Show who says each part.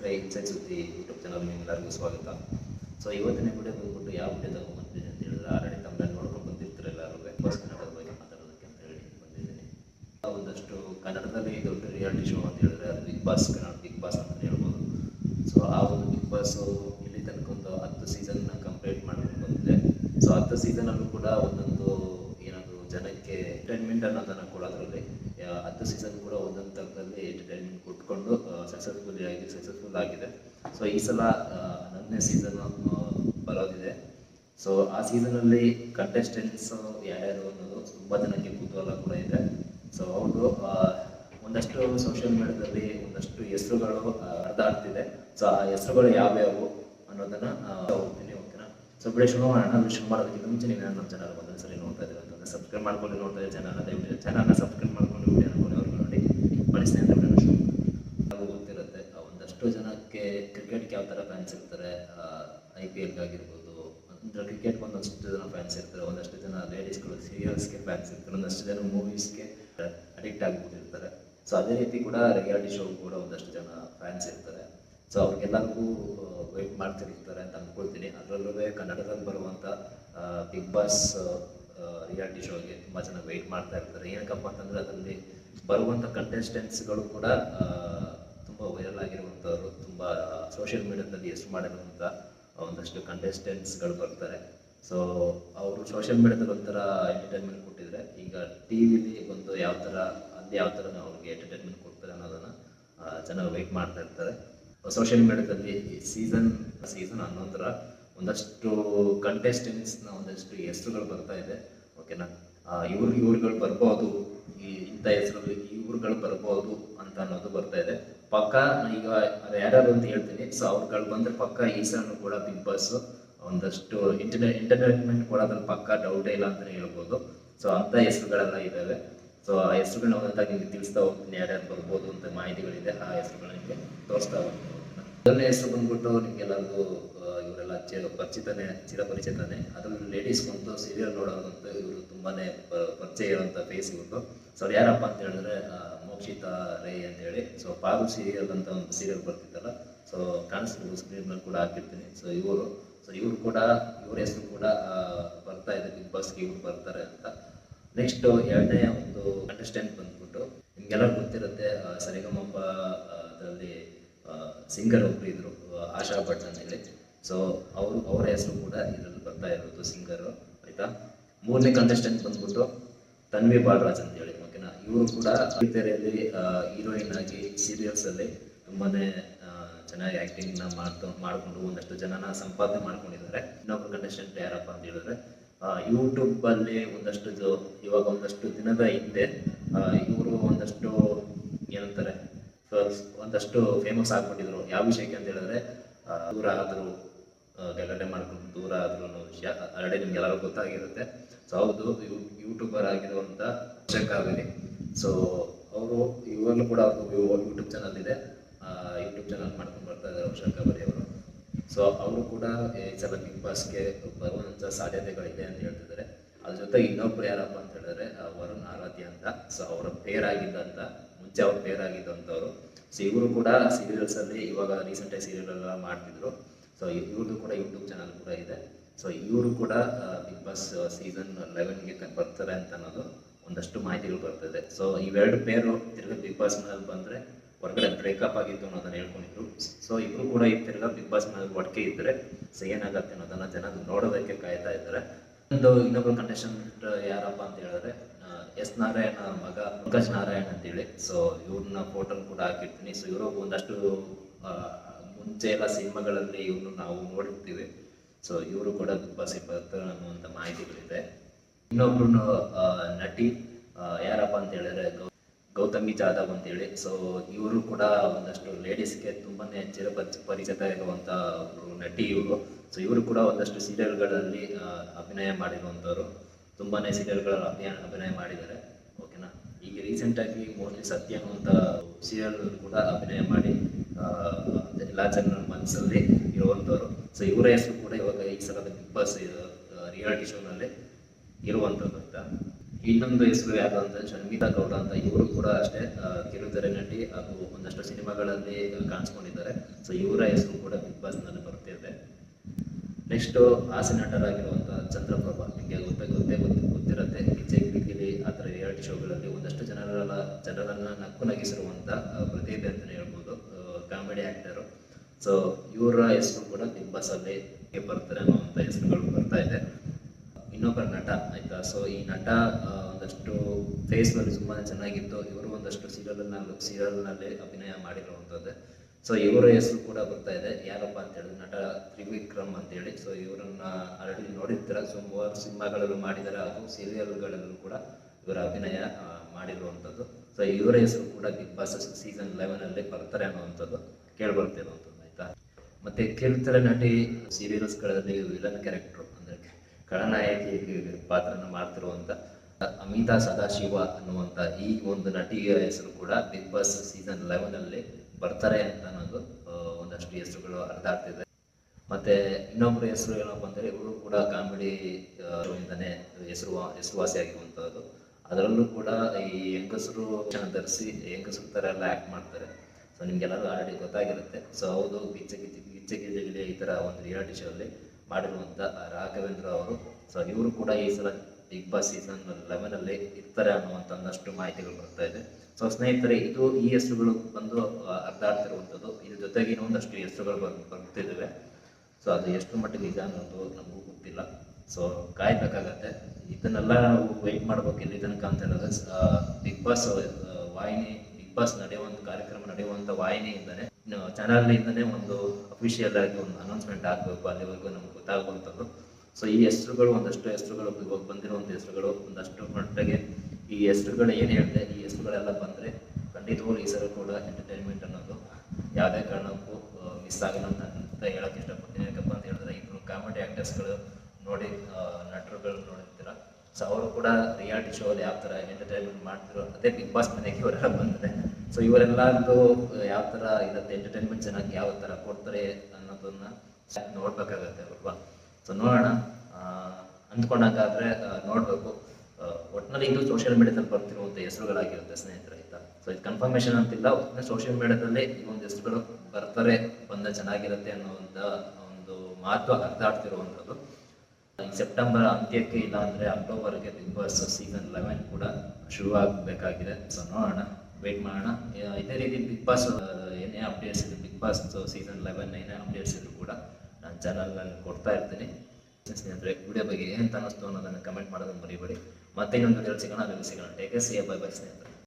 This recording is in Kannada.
Speaker 1: ಸ್ನೇಹಿತರೆ ಇನ್ಸೈಡ್ ಸುದ್ದಿ ಯೂಟ್ಯೂಬ್ ಚಾನಲ್ ಎಲ್ಲರಿಗೂ ಸ್ವಾಗತ. ಸೊ ಇವತ್ತಿನ ವಿಡಿಯೋ ಬಂದ್ಬಿಟ್ಟು ಯಾವ ವಿಡಿಯೋ ತಗೊಂಡ್ಬಂದಿದ್ದೀನಿ ಅಂತ ಹೇಳಿದ್ರೆ ಆಲ್ರೆಡಿ ತಮ್ಮಲ್ಲಿ ನೋಡ್ಕೊಂಡು ಬಂದಿರ್ತಾರೆ ಎಲ್ಲರೂ ಬಸ್ ಕನ್ನಡದ ಬಗ್ಗೆ ಮಾತಾಡೋದಕ್ಕೆ ಅಂತ ಹೇಳಿ ಬಂದಿದ್ದೀನಿ. ಒಂದಷ್ಟು ಕನ್ನಡದಲ್ಲಿ ದೊಡ್ಡ ರಿಯಾಲಿಟಿ ಶೋ ಅಂತ ಹೇಳಿದ್ರೆ ಅದು Bigg Boss Kannada Bigg Boss ಅಂತ ಹೇಳ್ಬೋದು. ಸೊ ಆ ಒಂದು ಬಿಗ್ ಬಾಸ್ ಇಲ್ಲಿ ತನಕ ಒಂದು ಹತ್ತು ಸೀಸನ್ನ ಕಂಪ್ಲೀಟ್ ಮಾಡ್ಕೊಂಡು ಬಂದಿದೆ. ಸೊ ಹತ್ತು ಸೀಸನಲ್ಲೂ ಕೂಡ ಒಂದೊಂದು ಏನಾದರೂ ಜನಕ್ಕೆ ಎಂಟರ್ಟೈನ್ಮೆಂಟ್ ಅನ್ನೋದನ್ನು ಕೊಡೋದ್ರಲ್ಲಿ ಹತ್ತು ಸೀಸನ್ ಕೂಡ ಒಂದೊಂದು ಕೊಟ್ಕೊಂಡು ಸಕ್ಸಸ್ಫುಲ್ ಆಗಿ ಸಕ್ಸಸ್ಫುಲ್ ಆಗಿದೆ ಸೊ ಈ ಸಲ ಹನ್ನೊಂದನೇ ಸೀಸನ್ ಬರೋದಿದೆ. ಸೊ ಆ ಸೀಸನಲ್ಲಿ ಕಂಟೆಸ್ಟೆಂಟ್ಸ್ ಯಾರ್ಯಾರು ಅನ್ನೋದು ತುಂಬ ಜನಕ್ಕೆ ಕುತೂಹಲ ಕೂಡ ಇದೆ. ಸೊ ಅವರು ಒಂದಷ್ಟು ಸೋಷಿಯಲ್ ಮೀಡಿಯಾದಲ್ಲಿ ಒಂದಷ್ಟು ಹೆಸರುಗಳು ಹರಿದಾಡ್ತಿದೆ. ಸೊ ಆ ಹೆಸರುಗಳು ಯಾವ್ಯಾವು ಅನ್ನೋದನ್ನ ಹೋಗ್ತೀನಿ ಓಕೆನಾ ಸೊ ಬಿಡಿ, ಶುರು ಮಾಡೋಣ. ಶುರು ಮಾಡೋದಕ್ಕಿಂತ ಮುಂಚೆ ನೀವು ನಮ್ಮ ಚಾನಲ್ ಒಂದೊಂದು ಸರಿ ನೋಡ್ತಾ ಇದ್ದೀವಿ ಅಂತಂದ್ರೆ ಸಬ್ಸ್ಕ್ರೈಬ್ ಮಾಡ್ಕೊಂಡು ನೋಡ್ತಾ ಇದ್ದೀವಿ ಚಾನಲ್ ದಯವಿಟ್ಟು. ಚಾನಲ್ನ ಸಬ್ಸ್ಕ್ರೈಬ್ ಮಾಡ್ಕೊಂಡು ವಿಡಿಯೋ ಅವ್ರಿಗೆ ನೋಡಿ. ಬಳಸ್ತೇನೆ ಅಂತ ಒಂದಷ್ಟು ಜನಕ್ಕೆ ಕ್ರಿಕೆಟ್ಗೆ ಯಾವ ಥರ ಫ್ಯಾನ್ಸ್ ಇರ್ತಾರೆ ಐ ಪಿ ಎಲ್ಗಾಗಿರ್ಬೋದು ಅಂದರೆ ಕ್ರಿಕೆಟ್ಗೆ ಒಂದಷ್ಟು ಜನ ಫ್ಯಾನ್ಸ್ ಇರ್ತಾರೆ, ಒಂದಷ್ಟು ಜನ ಲೇಡೀಸ್ಗಳು ಸೀರಿಯಲ್ಸ್ಗೆ ಫ್ಯಾನ್ಸ್ ಇರ್ತಾರೆ, ಒಂದಷ್ಟು ಜನ ಮೂವೀಸ್ಗೆ ಅಡಿಕ್ಟ್ ಆಗಿಬಿಟ್ಟಿರ್ತಾರೆ. ಸೊ ಅದೇ ರೀತಿ ಕೂಡ ರಿಯಾಲಿಟಿ ಶೋ ಕೂಡ ಒಂದಷ್ಟು ಜನ ಫ್ಯಾನ್ಸ್ ಇರ್ತಾರೆ. ಸೊ ಅವ್ರಿಗೆಲ್ಲರಿಗೂ ವೆಯ್ಟ್ ಮಾಡ್ತಿರ್ತಾರೆ ಅಂತ ಅಂದ್ಕೊಳ್ತೀನಿ. ಅದರಲ್ಲೂ ಕನ್ನಡದಲ್ಲಿ ಬರುವಂಥ ಬಿಗ್ ಬಾಸ್ ರಿಯಾಲಿಟಿ ಶೋಗೆ ತುಂಬ ಜನ ವೆಯ್ಟ್ ಮಾಡ್ತಾ ಇರ್ತಾರೆ. ಏನಕ್ಕಪ್ಪ ಅಂತಂದರೆ, ಅದರಲ್ಲಿ ಬರುವಂಥ ಕಂಟೆಸ್ಟೆಂಟ್ಸ್ಗಳು ಕೂಡ ಆ, ತುಂಬ ವೈರಲ್ ಆಗಿರುವಂಥವ್ರು ತುಂಬ ಸೋಷಿಯಲ್ ಮೀಡಿಯಾದಲ್ಲಿ ಹೆಸರು ಮಾಡಿರುವಂಥ ಒಂದಷ್ಟು ಕಂಟೆಸ್ಟೆಂಟ್ಸ್ಗಳು ಬರ್ತಾರೆ. ಸೊ ಅವರು ಸೋಷಿಯಲ್ ಮೀಡಿಯಾದಲ್ಲಿ ಒಂಥರ ಎಂಟರ್ಟೈನ್ಮೆಂಟ್ ಕೊಟ್ಟಿದ್ರೆ, ಈಗ ಟಿ ವಿಲಿ ಒಂದು ಯಾವ ಥರ ಅಲ್ಲಿ ಯಾವ ಥರ ಅವ್ರಿಗೆ ಎಂಟರ್ಟೈನ್ಮೆಂಟ್ ಕೊಡ್ತಾರೆ ಅನ್ನೋದನ್ನು ಜನ ವೆಯ್ಟ್ ಮಾಡ್ತಾ ಇರ್ತಾರೆ. ಸೋಷಿಯಲ್ ಮೀಡಿಯಾದಲ್ಲಿ ಸೀಸನ್ ಸೀಸನ್ ಹನ್ನೊಂದರ ಒಂದಷ್ಟು ಕಂಟೆಸ್ಟೆಂಟ್ಸ್ನ ಒಂದಷ್ಟು ಹೆಸರುಗಳು ಬರ್ತಾ ಇದೆ. ಓಕೆನಾ ಇವ್ರು ಇವ್ರುಗಳು ಬರ್ಬೋದು, ಈ ಇಂಥ ಹೆಸರು ಇವ್ರುಗಳು ಬರ್ಬೋದು ಅಂತ ಅನ್ನೋದು ಬರ್ತಾ ಇದೆ. ಪಕ್ಕ ಈಗ ಅದು ಯಾರ್ಯಾರು ಅಂತ ಹೇಳ್ತೀನಿ. ಸೊ ಅವ್ರುಗಳು ಬಂದ್ರೆ ಪಕ್ಕ ಈ ಕೂಡ ಬಿಗ್ ಬಾಸ್ ಒಂದಷ್ಟು ಇಂಟರ್ನೆ ಎಂಟರ್ಟೈನ್ಮೆಂಟ್ ಕೊಡೋದ್ರಲ್ಲಿ ಪಕ್ಕ ಡೌಟೇ ಇಲ್ಲ ಅಂತಲೇ ಹೇಳ್ಬೋದು. ಸೊ ಅಂಥ ಹೆಸರುಗಳೆಲ್ಲ ಇದ್ದಾವೆ ಸೊ ಆ ಹೆಸರುಗಳನ್ನ ಒಂದಾಗಿ ನಿಮ್ಗೆ ತಿಳಿಸ್ತಾ ಹೋಗ್ತೀನಿ ಯಾರ್ಯಾರು ಬರ್ಬೋದು ಅಂತ ಮಾಹಿತಿಗಳಿದೆ. ಆ ಹೆಸರುಗಳ ನಿಮಗೆ ತೋರಿಸ್ತಾ ಹೋಗ್ತೀನಿ. ಮೊದಲನೇ ಹೆಸರು ಬಂದ್ಬಿಟ್ಟು ನಿಮ್ಗೆಲ್ಲರಿಗೂ ಇವರೆಲ್ಲ ಚಿರ ಪರಿಚಿತನೇ, ಚಿರಪರಿಚಿತನೇ. ಅದರಲ್ಲಿ ಲೇಡೀಸ್ ಬಂತು ಸೀರಿಯಲ್ ನೋಡೋದಂತ ಇವರು ತುಂಬಾ ಪರಿಚಯ ಇರುವಂಥ ಫೇಸ್ ಇವರು ಸೊ ಯಾರಪ್ಪ ಅಂತ ಹೇಳಿದ್ರೆ ಆ, ರೈ ಅಂತೇಳಿ. ಸೊ ಪಾರು ಸೀರಿಯಲ್ ಅಂತ ಒಂದು ಸೀರಿಯಲ್ ಬರ್ತಿತ್ತಲ್ಲ ಸೊ ಕಾಣಿಸ್ಬೋದು ಸ್ಕ್ರೀನ್ ಮೇಲೆ ಕೂಡ ಹಾಕಿರ್ತೀನಿ. ಸೊ ಇವರು ಸೊ ಇವರು ಕೂಡ ಇವ್ರ ಹೆಸರು ಕೂಡ ಬರ್ತಾ ಇದೆ ಬಿಗ್ ಬಾಸ್ಗೆ ಇವ್ರು ಬರ್ತಾರೆ ಅಂತ. ನೆಕ್ಸ್ಟ್ ಎರಡನೇ ಒಂದು ಕಂಟೆಸ್ಟೆಂಟ್ ಬಂದ್ಬಿಟ್ಟು ನಿಮ್ಗೆಲ್ಲ ಗೊತ್ತಿರುತ್ತೆ ಸರಿಗಮಪ್ಪ ಸರಿಗಮಪ ಅದರಲ್ಲಿ ಸಿಂಗರ್ ಒಬ್ರು ಇದ್ರು ಆಶಾ ಭಟ್ ಅಂತ ಹೇಳಿ ಸೊ ಅವರು ಅವರ ಹೆಸರು ಕೂಡ ಇದರಲ್ಲಿ ಬರ್ತಾ ಇರೋದು ಸಿಂಗರು ಆಯ್ತಾ? ಮೂರನೇ ಕಂಟೆಸ್ಟೆಂಟ್ ಬಂದ್ಬಿಟ್ಟು ತನ್ವಿ ಬಾಲರಾಜ್ ಅಂತ ಹೇಳಿ ಓಕೆನಾ ಇವರು ಕೂಡ ತೆರೆಯಲ್ಲಿ ಹೀರೋಯಿನ್ ಆಗಿ ಸೀರಿಯಲ್ಸ್ ಅಲ್ಲಿ ತುಂಬಾನೇ ಚೆನ್ನಾಗಿ ಆಕ್ಟಿಂಗ್ನ ಮಾಡ್ತಾ, ಮಾಡ್ಕೊಂಡು ಒಂದಷ್ಟು ಜನನ ಸಂಪಾದನೆ ಮಾಡ್ಕೊಂಡಿದ್ದಾರೆ. ಇನ್ನೊಬ್ರು ಕಂಟೆಸ್ಟೆಂಟ್ ಯಾರಪ್ಪ ಅಂತ ಹೇಳಿದ್ರೆ ಯೂಟ್ಯೂಬ್ ಅಲ್ಲಿ ಒಂದಷ್ಟು ಇವಾಗ ಒಂದಷ್ಟು ದಿನದ ಹಿಂದೆ ಇವರು ಒಂದಷ್ಟು ಏನಂತಾರೆ ಒಂದಷ್ಟು ಫೇಮಸ್ ಆಗ್ಬಿಟ್ಟಿದ್ರು. ಯಾವ ವಿಷಯಕ್ಕೆ ಅಂತ ಹೇಳಿದ್ರೆ ದೂರ ಆದ್ರು ಗಲಾಟೆ ಮಾಡ್ಕೊಂಡು ದೂರ ಆದ್ರು ಅನ್ನೋ ವಿಷಯ ಆಲ್ರೆಡಿ ನಿಮ್ಗೆ ಎಲ್ಲರೂ ಗೊತ್ತಾಗಿರುತ್ತೆ. ಸೊ ಹೌದು ಯೂಟ್ಯೂಬರ್ ಆಗಿರುವಂತ ಕಾವೇರಿ. ಸೊ ಅವರು ಇವಾಗಲೂ ಕೂಡ ಅವ್ರದ್ದು ಯೂಟ್ಯೂಬ್ ಚಾನಲ್ ಇದೆ. ಯೂಟ್ಯೂಬ್ ಚಾನಲ್ ಮಾಡ್ಕೊಂಡು ಬರ್ತಾ ಇದ್ದಾರೆ ವರ್ಷ ಕಾವೇರಿ ಅವರು. ಸೊ ಅವರು ಕೂಡ ಈ ಸಲ ಬಿಗ್ ಬಾಸ್ಗೆ ಬರುವಂಥ ಸಾಧ್ಯತೆಗಳಿದೆ ಅಂತ ಹೇಳ್ತಿದ್ದಾರೆ. ಅದ್ರ ಜೊತೆ ಇನ್ನೊಬ್ರು ಯಾರಪ್ಪ ಅಂತ ಹೇಳಿದ್ರೆ, ವರುಣ್ ಆರಾಧ್ಯ ಅಂತ. ಸೊ ಅವರ ಪೇರ್ ಆಗಿದ್ದಂತ ಮುಂಚೆ ಅವ್ರ ಪೇರ್ ಆಗಿದ್ದಂಥವ್ರು ಸೊ ಇವರು ಕೂಡ ಸೀರಿಯಲ್ಸ್ ಅಲ್ಲಿ ಇವಾಗ ರೀಸೆಂಟ್ ಆಗಿ ಸೀರಿಯಲ್ ಎಲ್ಲ ಮಾಡ್ತಿದ್ರು. ಸೊ ಇವ್ರದ್ದು ಕೂಡ ಯೂಟ್ಯೂಬ್ ಚಾನಲ್ ಕೂಡ ಇದೆ. ಸೊ ಇವರು ಕೂಡ ಬಿಗ್ ಬಾಸ್ ಸೀಸನ್ ಲೆವೆನ್ಗೆ ಬರ್ತಾರೆ ಅಂತ ಅನ್ನೋದು ಒಂದಷ್ಟು ಮಾಹಿತಿಗಳು ಬರ್ತದೆ. ಸೊ ಇವೆರಡು ಪೇರು ತಿರ್ಗಾ ಬಿಗ್ ಬಾಸ್ ಮನೆಯಲ್ಲಿ ಬಂದ್ರೆ ಹೊರಗಡೆ ಬ್ರೇಕಪ್ ಆಗಿತ್ತು ಅನ್ನೋದನ್ನ ಹೇಳ್ಕೊಂಡಿದ್ರು. ಸೊ ಇಬ್ರು ಕೂಡ ಈ ತಿರ್ಗಾ ಬಿಗ್ ಬಾಸ್ ಮನೆಯಲ್ಲಿ ಒಟ್ಟಿಗೆ ಇದ್ದರೆ ಸೊ ಏನಾಗುತ್ತೆ ಅನ್ನೋದನ್ನ ಜನ ನೋಡೋದಕ್ಕೆ ಕಾಯ್ತಾ ಇದ್ದಾರೆ. ಒಂದು ಇನ್ನೊಬ್ರು ಕಂಟೆಸ್ಟೆಂಟ್ ಯಾರಪ್ಪ ಅಂತ ಹೇಳಿದ್ರೆ ಎಸ್ ನಾರಾಯಣ ಮಗ ಪಂಕಜ್ ನಾರಾಯಣ್ ಅಂತೇಳಿ. ಸೊ ಇವ್ರನ್ನ ಫೋಟೋ ಕೂಡ ಹಾಕಿರ್ತೀನಿ. ಸೊ ಇವರು ಒಂದಷ್ಟು ಮುಂಚೆ ಎಲ್ಲ ಸಿನಿಮಾಗಳಲ್ಲಿ ಇವ್ರನ್ನ ನಾವು ನೋಡಿರ್ತೀವಿ. ಸೊ ಇವರು ಕೂಡ ಬಿಗ್ ಬಾಸ್ ಬರ್ತಾರೆ ಅನ್ನುವಂಥ ಮಾಹಿತಿಗಳಿದೆ. ಇನ್ನೊಬ್ರು ನಟಿ ಯಾರಪ್ಪ ಅಂತ ಹೇಳಿದ್ರೆ ಗೌತಮಿ ಜಾಧವ್ ಅಂತೇಳಿ ಸೊ ಇವರು ಕೂಡ ಒಂದಷ್ಟು ಲೇಡೀಸ್ಗೆ ತುಂಬಾನೇ ಚಿರ ಪರಿಚಿತ ಇರುವಂತ ಒಬ್ರು ನಟಿ ಇವರು. ಸೊ ಇವರು ಕೂಡ ಒಂದಷ್ಟು ಸೀರಿಯಲ್ಗಳಲ್ಲಿ ಅಭಿನಯ ಮಾಡಿರುವಂಥವ್ರು ತುಂಬಾನೇ ಸೀರಿಯಲ್ಗಳಲ್ಲಿ ಅಭಿನಯ ಅಭಿನಯ ಮಾಡಿದ್ದಾರೆ. ಓಕೆನಾ ಈಗ ರೀಸೆಂಟ್ ಆಗಿ ಮೋಸ್ಟ್ಲಿ ಸತ್ಯ ಅಂತ ಸೀರಿಯಲ್ ಕೂಡ ಅಭಿನಯ ಮಾಡಿ ಎಲ್ಲಾ ಜನರ ಮನಸ್ಸಲ್ಲಿ ಇರುವಂಥವ್ರು ಸೊ ಇವರ ಹೆಸರು ಕೂಡ ಇವಾಗ ಈ ಸಲದ ಬಿಗ್ ಬಾಸ್ ರಿಯಾಲಿಟಿ ಶೋನಲ್ಲಿ ಇರುವಂಥದ್ದು ಅಂತ. ಇನ್ನೊಂದು ಹೆಸರು ಅಂತ ಶರ್ಮಿತಾ ಗೌಡ ಅಂತ ಇವರು ಕೂಡ ಅಷ್ಟೇ ಕಿರುತೆರೆ ನಟಿ ಹಾಗೂ ಒಂದಷ್ಟು ಸಿನಿಮಾಗಳಲ್ಲಿ ಕಾಣಿಸ್ಕೊಂಡಿದ್ದಾರೆ. ಸೊ ಇವರ ಹೆಸರು ಕೂಡ ಬಿಗ್ ಬಾಸ್ನಲ್ಲಿ ಬರ್ತಿದೆ. ನೆಕ್ಸ್ಟ್ ಹಾಸ್ಯ ನಟರಾಗಿರುವಂಥ ಚಂದ್ರಪ್ರಭಾ. ನಿಮಗೆ ಗೊತ್ತೇ ಗೊತ್ತೇ, ಗೊತ್ತು, ಗೊತ್ತಿರುತ್ತೆ. ಕಿಚ್ಚೆ ಕಿರಿಕಿರಿ, ಆ ಥರ ರಿಯಾಲಿಟಿ ಶೋಗಳಲ್ಲಿ ಒಂದಷ್ಟು ಜನರಲ್ಲ, ಜನರನ್ನು ನಕ್ಕು ನಗಿಸಿರುವಂಥ ಪ್ರತಿಭೆ ಅಂತಲೇ ಹೇಳ್ಬೋದು ಕಾಮಿಡಿ ಆ್ಯಕ್ಟರು ಸೊ ಇವರ ಹೆಸರು ಕೂಡ ಬಿಗ್ ಬಾಸಲ್ಲಿ ಬರ್ತಾರೆ ಅನ್ನೋವಂಥ ಹೆಸರುಗಳು ಬರ್ತಾ ಇದೆ. ಇನ್ನೊಬ್ಬ ನಟ ಆಯ್ತಾ ಸೊ ಈ ನಟ ಒಂದಷ್ಟು ಫೇಸ್ನಲ್ಲಿ ತುಂಬಾ ಚೆನ್ನಾಗಿತ್ತು. ಇವರು ಒಂದಷ್ಟು ಸೀರಿಯಲ್ನಲ್ಲಿ ಸೀರಿಯಲ್ನಲ್ಲಿ ಅಭಿನಯ ಮಾಡಿರುವಂಥದ್ದು. ಸೊ ಇವರ ಹೆಸರು ಕೂಡ ಬರ್ತಾ ಇದೆ. ಯಾರಪ್ಪ ಅಂತ ಹೇಳಿದ್ರೆ ನಟ ತ್ರಿವಿಕ್ರಮ್ ಅಂತ ಹೇಳಿ. ಸೊ ಇವರನ್ನ ಆಲ್ರೆಡಿ ನೋಡಿರ್ತೀರ? ಸೊ ಮೂವರು ಸಿನಿಮಾಗಳಲ್ಲೂ ಮಾಡಿದ್ದಾರೆ. ಹಾಗೂ ಸೀರಿಯಲ್ಗಳಲ್ಲೂ ಕೂಡ ಇವರ ಅಭಿನಯ ಮಾಡಿರುವಂಥದ್ದು. ಸೊ ಇವರ ಹೆಸರು ಕೂಡ ಬಿಗ್ ಬಾಸ್ ಸೀಸನ್ ಲೆವೆನ್ ಅಲ್ಲಿ ಬರ್ತಾರೆ ಅನ್ನುವಂಥದ್ದು ಕೇಳ್ಬರ್ತಿರುವಂಥದ್ದು, ಆಯ್ತಾ? ಮತ್ತೆ ಕಿರುತೆರೆ ನಟಿ ಸೀರಿಯಲ್ಸ್ಗಳಲ್ಲಿ ವಿಲನ್ ಕ್ಯಾರೆಕ್ಟರ್ ಖಳನಾಯಕಿ ಪಾತ್ರನ ಮಾಡ್ತಿರುವಂಥ ಅಮಿತಾ ಸದಾಶಿವ ಅನ್ನುವಂಥ ಈ ಒಂದು ನಟಿಯ ಹೆಸರು ಕೂಡ ಬಿಗ್ ಬಾಸ್ ಸೀಸನ್ ಲೆವೆನ್ ಅಲ್ಲಿ ಬರ್ತಾರೆ ಅಂತ ಅನ್ನೋದು ಒಂದಷ್ಟು ಹೆಸರುಗಳು ಹರಿದಾಡ್ತಿದೆ ಮತ್ತೆ ಇನ್ನೊಬ್ಬರ ಹೆಸರು ಏನಪ್ಪ ಅಂದರೆ ಇವರು ಕೂಡ ಕಾಮಿಡಿ ಇಂದಾನೆ ಹೆಸರು ಹೆಸರುವಾಸಿಯಾಗಿರುವಂಥದ್ದು ಅದರಲ್ಲೂ ಕೂಡ ಈ ಹೆಂಗಸರು ಧರಿಸಿ, ಹೆಂಗಸರು ಥರ ಎಲ್ಲ ಆ್ಯಕ್ಟ್ ಮಾಡ್ತಾರೆ. ಸೊ ನಿಮ್ಗೆಲ್ಲರೂ ಆಲ್ರೆಡಿ ಗೊತ್ತಾಗಿರುತ್ತೆ. ಸೊ ಹೌದು, ಗಿಚ್ಚ ಗಿಚ್ಚ ಗಿಚ್ಚ ಗಿಚ್ಚೆ ಈ ಥರ ಒಂದು ರಿಯಾಲಿಟಿ ಶೋ ಅಲ್ಲಿ ಮಾಡಿರುವಂಥ ರಾಘವೇಂದ್ರ ಅವರು. ಸೊ ಇವರು ಕೂಡ ಈ ಸಲ ಬಿಗ್ ಬಾಸ್ ಸೀಸನ್ ಲೆವೆನ್ ಅಲ್ಲಿ ಇರ್ತಾರೆ ಅನ್ನುವಂಥ ಒಂದಷ್ಟು ಮಾಹಿತಿಗಳು ಬರ್ತಾ ಇದೆ. ಸೊ ಸ್ನೇಹಿತರೆ, ಇದು ಈ ಹೆಸರುಗಳು ಬಂದು ಹರಿದಾಡ್ತಿರುವಂಥದ್ದು ಇದ್ರ ಜೊತೆಗೆ ಇನ್ನೊಂದಷ್ಟು ಹೆಸರುಗಳು ಬರ್- ಬರ್ತಿದ್ದಾವೆ. ಸೊ ಅದು ಎಷ್ಟು ಮಟ್ಟಿಗೆ ನಿಜ ಅನ್ನೋದು ನಮಗೂ ಗೊತ್ತಿಲ್ಲ. ಸೊ ಕಾಯ್ಬೇಕಾಗತ್ತೆ. ಇದನ್ನೆಲ್ಲ ನಾವು ವೆಯ್ಟ್ ಮಾಡ್ಬೇಕು. ಇಲ್ಲಿ ತನಕ ಅಂತ ಹೇಳಿದ್ರೆ ಬಿಗ್ ಬಾಸ್ ವಾಹಿನಿ ಬಿಗ್ ಬಾಸ್ ಒಂದು ಕಾರ್ಯಕ್ರಮ ನಡೆಯುವಂಥ ವಾಹಿನಿಯಿಂದನೇ ಚಾನಲ್ ಇಂದನೇ ಒಂದು ಅಫಿಷಿಯಲ್ ಆಗಿ ಒಂದು ಅನೌನ್ಸ್ಮೆಂಟ್ ಆಗಬೇಕು ಅಲ್ಲಿವರೆಗೂ ನಮ್ಗೆ ಗೊತ್ತಾಗುವಂಥದ್ದು ಸೊ ಈ ಹೆಸರುಗಳು ಒಂದಷ್ಟು ಹೆಸರುಗಳು ಇವಾಗ ಬಂದಿರುವಂಥ ಹೆಸರುಗಳು ಒಂದಷ್ಟು ಮಟ್ಟಿಗೆ ಈ ಹೆಸರುಗಳು ಏನು ಹೇಳಿದೆ, ಈ ಹೆಸರುಗಳೆಲ್ಲ ಬಂದರೆ ಖಂಡಿತವಾಗ್ಲೂ ಈ ಸಲ ಕೂಡ ಎಂಟರ್ಟೈನ್ಮೆಂಟ್ ಅನ್ನೋದು ಯಾವುದೇ ಕಾರಣಕ್ಕೂ ಮಿಸ್ ಆಗಲ್ಲ ಅಂತ ಹೇಳಕ್ಕೆ ಇಷ್ಟಪಡ್ತೀನಿ. ಯಾಕಪ್ಪ ಅಂತ ಹೇಳಿದ್ರೆ ಇಬ್ಬರು ಕಾಮಿಡಿ ಆ್ಯಕ್ಟರ್ಸ್ಗಳು ನೋಡಿ ನಟರುಗಳು ನೋಡಿರ್ತೀರ. ಸೊ ಅವರು ಕೂಡ ರಿಯಾಲಿಟಿ ಶೋ ಅಲ್ಲಿ ಯಾವ ಥರ ಎಂಟರ್ಟೈನ್ಮೆಂಟ್ ಮಾಡ್ತಿರೋ ಅದೇ ಬಿಗ್ ಬಾಸ್ ಮನೆಗೆ ಇವರೆಲ್ಲ ಬಂದರೆ ಸೊ ಇವರೆಲ್ಲರದು ಯಾವ ಥರ ಇರುತ್ತೆ ಎಂಟರ್ಟೈನ್ಮೆಂಟ್ ಚೆನ್ನಾಗಿ ಯಾವ ಥರ ಕೊಡ್ತಾರೆ ಅನ್ನೋದನ್ನ ನೋಡ್ಬೇಕಾಗತ್ತೆ ಅಲ್ವಾ? ಸೊ ನೋಡೋಣ. ಆ, ನೋಡಬೇಕು. ಒಟ್ಟಿನಲ್ಲಿ ಇದು ಸೋಷಿಯಲ್ ಮೀಡಿಯಾದಲ್ಲಿ ಬರ್ತಿರುವಂಥ ಹೆಸರುಗಳಾಗಿರುತ್ತೆ ಸ್ನೇಹಿತರೆ ಆಯ್ತಾ? ಸೊ ಇದು ಕನ್ಫರ್ಮೇಶನ್ ಅಂತಿಲ್ಲ. ಒಟ್ಟಿನ ಸೋಷಿಯಲ್ ಮೀಡಿಯಾದಲ್ಲಿ ಈ ಒಂದು ಹೆಸರುಗಳು ಬರ್ತಾರೆ ಬಂದ ಚೆನ್ನಾಗಿರುತ್ತೆ ಅನ್ನೋವಂಥ ಒಂದು ಮಾತು ಹರಿದಾಡ್ತಿರುವಂಥದ್ದು ಈ ಸೆಪ್ಟೆಂಬರ್ ಅಂತ್ಯಕ್ಕೆ ಇಲ್ಲ ಅಂದರೆ ಅಕ್ಟೋಬರ್ಗೆ ಬಿಗ್ ಬಾಸ್ ಸೀಸನ್ ಲೆವೆನ್ ಕೂಡ ಶುರು ಆಗಬೇಕಾಗಿದೆ ಸೊ ನೋಡೋಣ. ವೇಟ್ ಮಾಡೋಣ. ಇದೇ ರೀತಿ ಬಿಗ್ ಬಾಸ್ ಏನೇ ಅಪ್ಡೇಟ್ಸ್ ಇದೆ ಬಿಗ್ ಬಾಸ್ ಸೀಸನ್ ಲೆವೆನ್ ಏನೇ ಅಪ್ಡೇಟ್ಸ್ ಇದ್ರು ಕೂಡ ನನ್ನ ಚಾನಲ್ನಲ್ಲಿ ಕೊಡ್ತಾ ಇರ್ತೀನಿ. ಸ್ನೇಹಿತರೆ ವಿಡಿಯೋ ಬಗ್ಗೆ ಏನು ಅನ್ನಿಸ್ತು ಅನ್ನೋದನ್ನು ಕಮೆಂಟ್ ಮಾಡೋದನ್ನು ಮರಿಬೇಡಿ. ಮತ್ತೆ ಇನ್ನೊಂದು ವಿಡಿಯೋ ಸಿಗೋಣ ಅಲ್ಲಿ ಸಿಗೋಣ ಟೇಕ್ ಸಿ ಬೈ ಬೈ ಸ್ನೇಹಿತರೆ.